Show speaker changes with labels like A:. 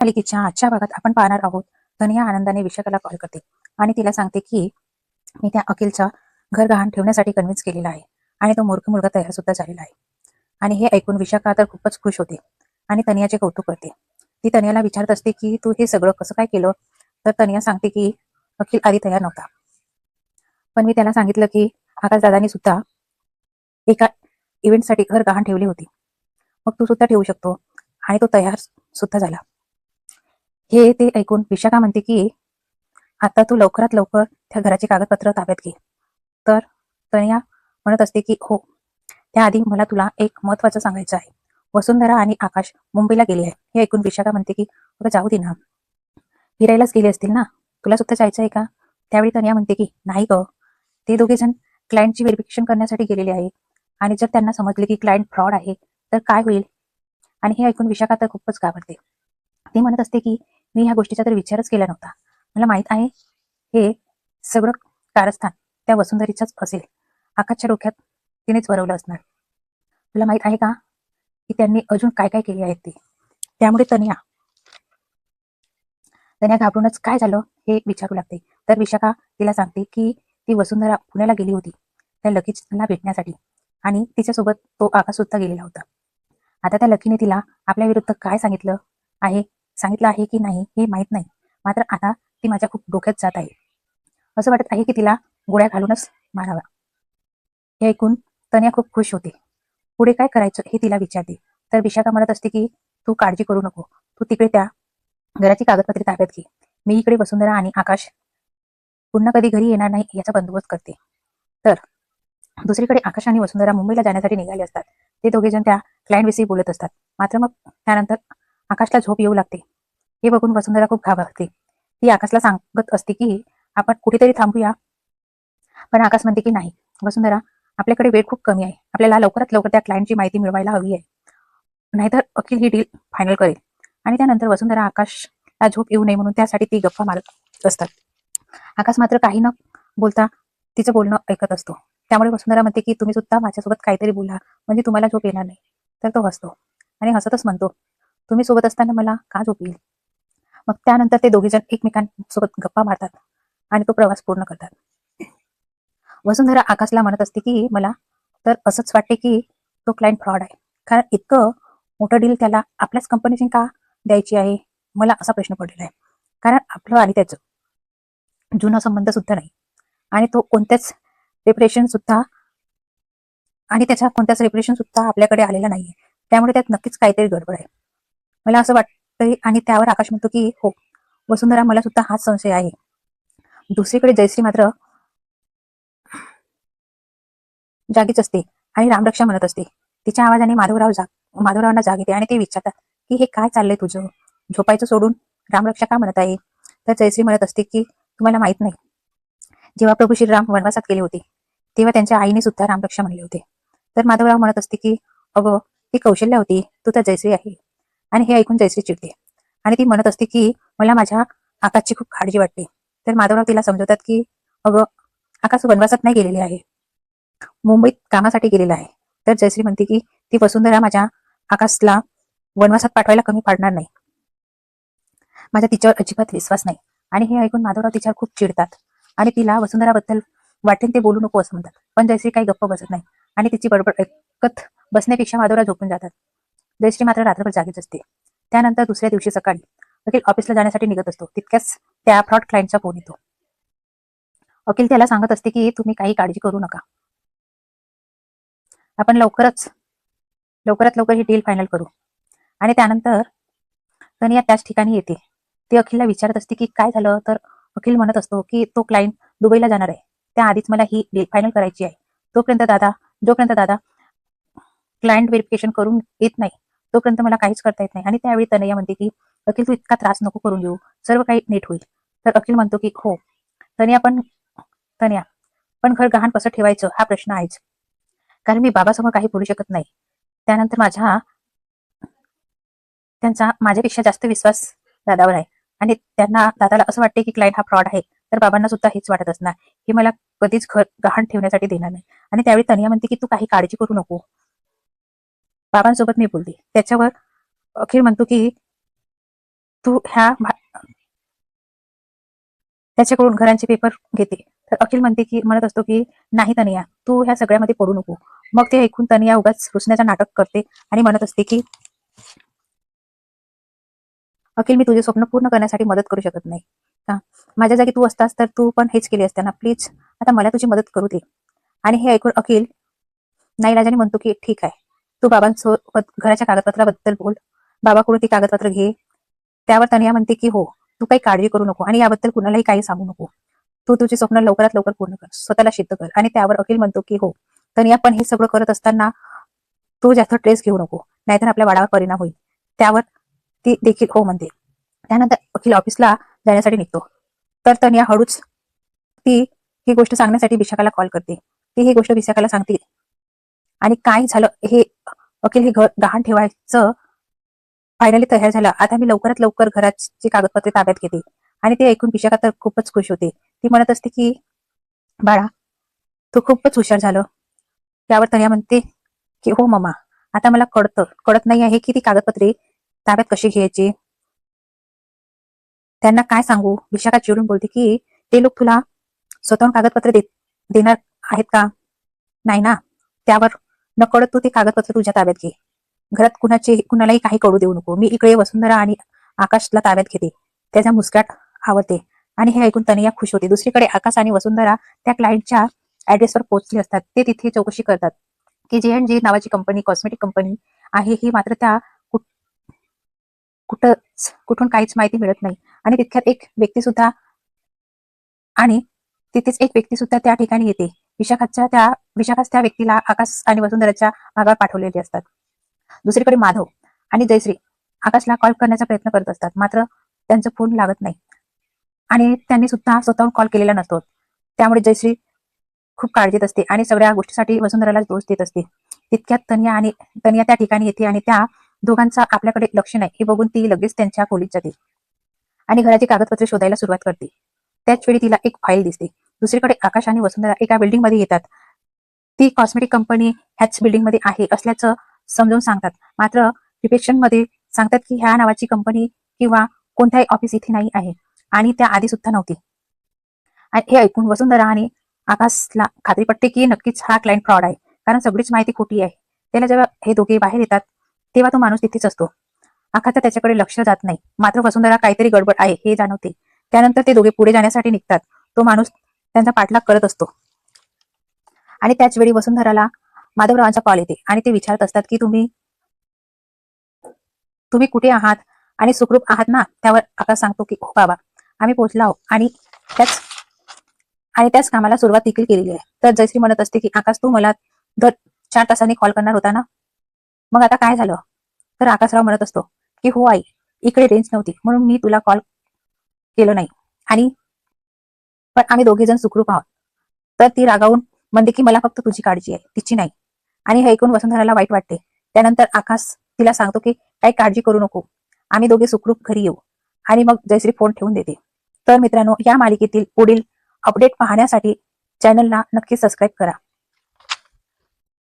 A: मालिकेच्या आजच्या भागात आपण पाहणार आहोत. तनिया आनंदाने विशाखाला कॉल करते. आणि तिला सांगते की मी त्या अखिलचा घर गहाण ठेवण्यासाठी कन्व्हिन्स केलेला आहे. आणि तो मूर्ख मुलगा तयार सुद्धा झालेला आहे. आणि हे ऐकून विशाखा तर खूपच खुश होते. आणि तनियाचे कौतुक करते. ती तनियाला विचारत असते की तू हे सगळं कसं काय केलं? तर तनिया सांगते की अखिल आधी तयार नव्हता. पण मी त्याला सांगितलं की आकाश दादानी सुद्धा एका इव्हेंटसाठी घर गहाण ठेवली होती. मग तू सुद्धा ठेवू शकतो. आणि तो तयार सुद्धा झाला. हे ते ऐकून विशाखा म्हणते की आता तू लवकरात लवकर त्या घराचे कागदपत्र ताब्यात घे. तर तनया म्हणत असते की हो. त्याआधी मला तुला एक महत्वाचं सांगायचं आहे. वसुंधरा आणि आकाश मुंबईला गेले आहे हे ऐकून विशाखा म्हणते की अगं जाऊ दे ना. फिरायलाच गेले असतील ना? तुला सुद्धा जायचं आहे का? त्यावेळी तनिया म्हणते की नाही ग. ते दोघे जण क्लायंटची व्हेरिफिकेशन करण्यासाठी गेलेले आहे आणि जर त्यांना समजले की क्लायंट फ्रॉड आहे तर काय होईल? आणि हे ऐकून विशाखा तर खूपच घाबरते. ती म्हणत असते की मी ह्या गोष्टीचा तर विचारच केला नव्हता. मला माहीत आहे हे सगळं कारस्थान त्या वसुंधरीचंच असेल. आकाशच्या डोक्यात तिनेच वरवलं असणार. तुला माहीत आहे का की त्यांनी अजून काय काय केले आहेत ते? त्यामुळे तनिया तनिया घाबरूनच काय झालं हे विचारू लागते. तर विशाखा तिला सांगते की ती वसुंधरा पुण्याला गेली होती. त्या लकीला भेटण्यासाठी. आणि तिच्यासोबत तो आकाश सुद्धा गेलेला होता. आता त्या लकीने तिला आपल्या विरुद्ध काय सांगितलं आहे? सांगितलं आहे की नाही हे माहीत नाही. मात्र आता ती माझ्या खूप डोक्यात जात आहे. असं वाटत आहे की तिला गोळ्या घालूनच मारावा. हे ऐकून तन्या खूप खुश होते. पुढे काय करायचं हे तिला विचारते. तर विशाखा म्हणत असते की तू काळजी करू नको. तू तिकडे त्या घराची कागदपत्रे ताब्यात घे. मी इकडे वसुंधरा आणि आकाश पुन्हा कधी घरी येणार नाही याचा बंदोबस्त करते. तर दुसरीकडे आकाश आणि वसुंधरा मुंबईला जाण्यासाठी निघाले असतात. ते दोघेजण त्या क्लायंट विषयी बोलत असतात. मात्र मग त्यानंतर आकाशला झोप येऊ लागते. हे बघून वसुंधरा खूप घाबरते. ती आकाशला सांगत असते की आपण कुठेतरी थांबूया. पण आकाश म्हणते की नाही वसुंधरा आपल्याकडे वेळ खूप कमी आहे. आपल्याला लवकरात लवकर त्या क्लायंटची माहिती मिळवायला हवी आहे. नाहीतर अखिल ही डील फायनल करेल. आणि त्यानंतर वसुंधरा आकाशला झोप येऊ नये म्हणून त्यासाठी ती गप्पा मारत असतात. आकाश मात्र काही न बोलता तिचं बोलणं ऐकत असतो. त्यामुळे वसुंधरा म्हणते की तुम्ही सुद्धा माझ्यासोबत काहीतरी बोला. म्हणजे तुम्हाला झोप येणार नाही. तर तो हसतो आणि हसतच म्हणतो तुम्ही सोबत असताना मला का झोप येईल? मग त्यानंतर ते दोघे जण एकमेकांसोबत गप्पा मारतात आणि तो प्रवास पूर्ण करतात. वसुंधरा आकाशला म्हणत असते की मला तर असंच वाटते की तो क्लायंट फ्रॉड आहे. कारण इतकं मोठं डील त्याला आपल्याच कंपनीची का द्यायची आहे? मला असा प्रश्न पडलेला आहे. कारण आपलं आणि त्याचं जुना संबंध सुद्धा नाही. आणि तो कोणत्याच रिप्रेशन सुद्धा आणि त्याचा कोणत्याच रिप्रेशन सुद्धा आपल्याकडे आलेला नाहीये. त्यामुळे त्यात नक्कीच काहीतरी गडबड आहे. मला असं तरी आणि त्यावर आकाश म्हणतो की हो वसुंधरा मला सुद्धा हाच संशय आहे. दुसरीकडे जयश्री मात्र जागीच असते आणि रामरक्षा म्हणत असते. तिच्या आवाजाने माधवराव जाग माधवरावांना जाग येते आणि ते विचारतात की हे काय चाललंय तुझं? झोपायचं सोडून रामरक्षा का म्हणत आहे? तर जयश्री म्हणत असते की तुम्हाला माहीत नाही. जेव्हा प्रभू श्रीराम वनवासात गेले होते तेव्हा त्यांच्या आईने सुद्धा रामरक्षा म्हणले होते. तर माधवराव म्हणत असते की अगं ती कौशल्य होती तू तर जयश्री आहे. आणि हे ऐकून जयश्री चिडते आणि ती म्हणत असते की मला माझ्या आकाशची खूप काळजी वाटते. तर माधवराव तिला समजवतात की अगं आकाश वनवासात नाही गेलेले आहे. मुंबईत कामासाठी गेलेला आहे. तर जयश्री म्हणते की ती वसुंधरा माझ्या आकाशला वनवासात पाठवायला कमी पाडणार नाही. माझ्या तिच्यावर अजिबात विश्वास नाही. आणि हे ऐकून माधवराव तिच्यावर खूप चिडतात. आणि तिला वसुंधराबद्दल वाटेल ते बोलू नको असं म्हणतात. पण जयश्री काही गप्प बसत नाही. आणि तिची बडबड ऐकत बसण्यापेक्षा माधवराव झोपून जातात. जयश्री मात्र रात्रभर जागीच असते. त्यानंतर दुसऱ्या दिवशी सकाळी अखिल ऑफिसला जाण्यासाठी निघत असतो. तितक्याच त्या फ्रॉड क्लायंटचा फोन येतो. अखिल त्याला सांगत असते की तुम्ही काही काळजी करू नका. आपण लवकरच लवकरात लवकर ही डील फायनल करू. आणि त्यानंतर तनिया त्याच ठिकाणी येते. ती अखिलला विचारत असते की काय झालं? तर अखिल म्हणत असतो की तो क्लायंट दुबईला जाणार आहे. त्याआधीच मला ही डील फायनल करायची आहे. तोपर्यंत दादा जोपर्यंत दादा क्लायंट व्हेरिफिकेशन करून येत नाही तोपर्यंत मला काहीच करता येत नाही. आणि त्यावेळी तनया म्हणते की अखिल तू इतका त्रास नको करून घेऊ सर्व काही नीट होईल. तर अखिल म्हणतो की हो. तनया पण तनया पण घर गहाण कसं ठेवायचं हा प्रश्न आहेच. कारण मी बाबासमोर काही बोलू शकत नाही. त्यानंतर माझ्या त्यांचा माझ्यापेक्षा जास्त विश्वास दादावर आहे. आणि त्यांना दादाला असं वाटते की क्लायंट हा फ्रॉड आहे. तर बाबांना सुद्धा हेच वाटत असणार. हे मला कधीच घर गहाण ठेवण्यासाठी देणार नाही. आणि त्यावेळी तनिया म्हणते की तू काही काळजी करू नको. बाबांसोबत मी बोलते त्याच्यावर अखिल म्हणतो की तू ह्या त्याच्याकडून घरांचे पेपर घेते. तर अखिल म्हणते की म्हणत असतो की नाही तनिया तू ह्या सगळ्यामध्ये पडू नको. मग ते ऐकून तनिया उगाच रुसण्याचं नाटक करते आणि म्हणत असते की अखिल मी तुझे स्वप्न पूर्ण करण्यासाठी मदत करू शकत नाही. का? माझ्या जागी तू असतास तर तू पण हेच केले असते ना प्लीज आता मला तुझी मदत करू दे. आणि हे ऐकून अखिल नाही राजाने म्हणतो की ठीक आहे. तू बाबांसोबत घराच्या कागदपत्राबद्दल बोल. बाबाकडून ती कागदपत्र घे. त्यावर तनिया म्हणते की हो तू काही काळजी करू नको आणि याबद्दल कुणालाही काही सांगू नको. तू तुझे स्वप्न लवकरात लवकर पूर्ण कर. स्वतःला सिद्ध कर. आणि त्यावर अखिल म्हणतो की हो तनिया पण हे सगळं करत असताना तू जास्त ट्रेस घेऊ नको. नाहीतर आपल्या वाडावर परिणाम होईल. त्यावर ती देखील हो म्हणते. त्यानंतर अखिल ऑफिसला जाण्यासाठी निघतो. तर तनिया हळूच ती ही गोष्ट सांगण्यासाठी विशाखाला कॉल करते. ती ही गोष्ट विशाखाला सांगते. आणि काय झालं हे वकील हे घर गहाण ठेवायचं फायनली तयार झालं. आता मी लवकरात लवकर घराची कागदपत्रे ताब्यात घेते. आणि ते ऐकून विशाखा तर खूपच खुश होते. ती म्हणत असते की बाळा तू खूपच हुशार झालं. त्यावर तया म्हणते की हो मम्मा आता मला कळतं. कळत नाही आहे की ती कागदपत्रे ताब्यात कशी घ्यायची? त्यांना काय सांगू? विशाखा चिडून बोलते की ते लोक तुला स्वतःहून कागदपत्र देत देणार आहेत का? नाही ना. त्यावर नकळत तू ते कागदपत्र तुझ्या ताब्यात घे. घरात कुणाचे कुणालाही काही कळू देऊ नको. मी इकडे वसुंधरा आणि आकाशला ताब्यात घेते. त्याचा मुस्काट आवडते. आणि हे ऐकून तनिया खुश होते. दुसरीकडे आकाश आणि वसुंधरा त्या क्लायंटच्या ऍड्रेसवर पोहोचले असतात. ते तिथे चौकशी करतात. की जे एन जे नावाची कंपनी कॉस्मेटिक कंपनी आहे ही मात्र त्या कुठंच कुठून काहीच माहिती मिळत नाही. आणि तितक्यात एक व्यक्ती सुद्धा आणि तिथेच एक व्यक्ती सुद्धा त्या ठिकाणी येते. विशाखाच्या त्या विशाखास त्या व्यक्तीला आकाश आणि वसुंधराच्या भागावर पाठवलेले असतात. दुसरीकडे माधव आणि जयश्री आकाशला कॉल करण्याचा प्रयत्न करत असतात. मात्र त्यांचा फोन लागत नाही. आणि त्यांनी सुद्धा स्वतःहून कॉल केलेला नसतो. त्यामुळे जयश्री खूप काळजीत असते आणि सगळ्या गोष्टीसाठी वसुंधराला दोष देत असते. तितक्यात तनिया आणि तनिया त्या ठिकाणी येते आणि त्या दोघांचा आपल्याकडे लक्ष नाही. हे बघून ती लगेच त्यांच्या खोलीत जाते. आणि घराची कागदपत्रे शोधायला सुरुवात करते. त्याच वेळी तिला एक फाईल दिसते. दुसरीकडे आकाश आणि वसुंधरा एका बिल्डिंगमध्ये येतात. ती कॉस्मेटिक कंपनी ह्याच बिल्डिंगमध्ये आहे असल्याचं समजावून सांगतात. मात्र रिसेप्शनमध्ये सांगतात की ह्या नावाची कंपनी किंवा कोणत्याही ऑफिस इथे नाही आहे आणि त्या आधी सुद्धा नव्हती. हे ऐकून वसुंधरा आणि आकाशला खात्री पटते की नक्कीच हा क्लायंट फ्रॉड आहे. कारण सगळीच माहिती खोटी आहे. त्याला जेव्हा हे दोघे बाहेर येतात तेव्हा तो माणूस तिथेच असतो. आकाशचं त्याच्याकडे लक्ष जात नाही. मात्र वसुंधरा काहीतरी गडबड आहे हे जाणवते. त्यानंतर ते दोघे पुढे जाण्यासाठी निघतात. तो माणूस त्यांचा पाठलाग करत असतो. आणि त्याच वेळी वसुंधराला माधवरावांचा कॉल येते. आणि ते विचारत असतात की तुम्ही तुम्ही कुठे आहात? आणि सुखरूप आहात ना? त्यावर आकाश सांगतो की हो बाबा आम्ही पोहोचलो आहोत. आणि त्याच आणि त्याच कामाला सुरुवात देखील केलेली आहे. तर जयश्री म्हणत असते की आकाश तू मला दर चार तासांनी कॉल करणार होता ना? मग आता काय झालं? तर आकाशराव म्हणत असतो की हो आई इकडे रेंज नव्हती. म्हणून मी तुला कॉल केलं नाही. आणि पण आम्ही दोघे जण सुखरूप आहोत. तर ती रागावून म्हणते की मला फक्त तुझी काळजी आहे. तिची नाही. आणि हे ऐकून वसुंधराला वाईट वाटते. त्यानंतर आकाश तिला सांगतो की काही काळजी करू नको. आम्ही दोघे सुखरूप घरी येऊ. आणि मग जयश्री फोन ठेवून देते. तर मित्रांनो या मालिकेतील पुढील अपडेट पाहण्यासाठी चॅनलला नक्की सबस्क्राईब करा.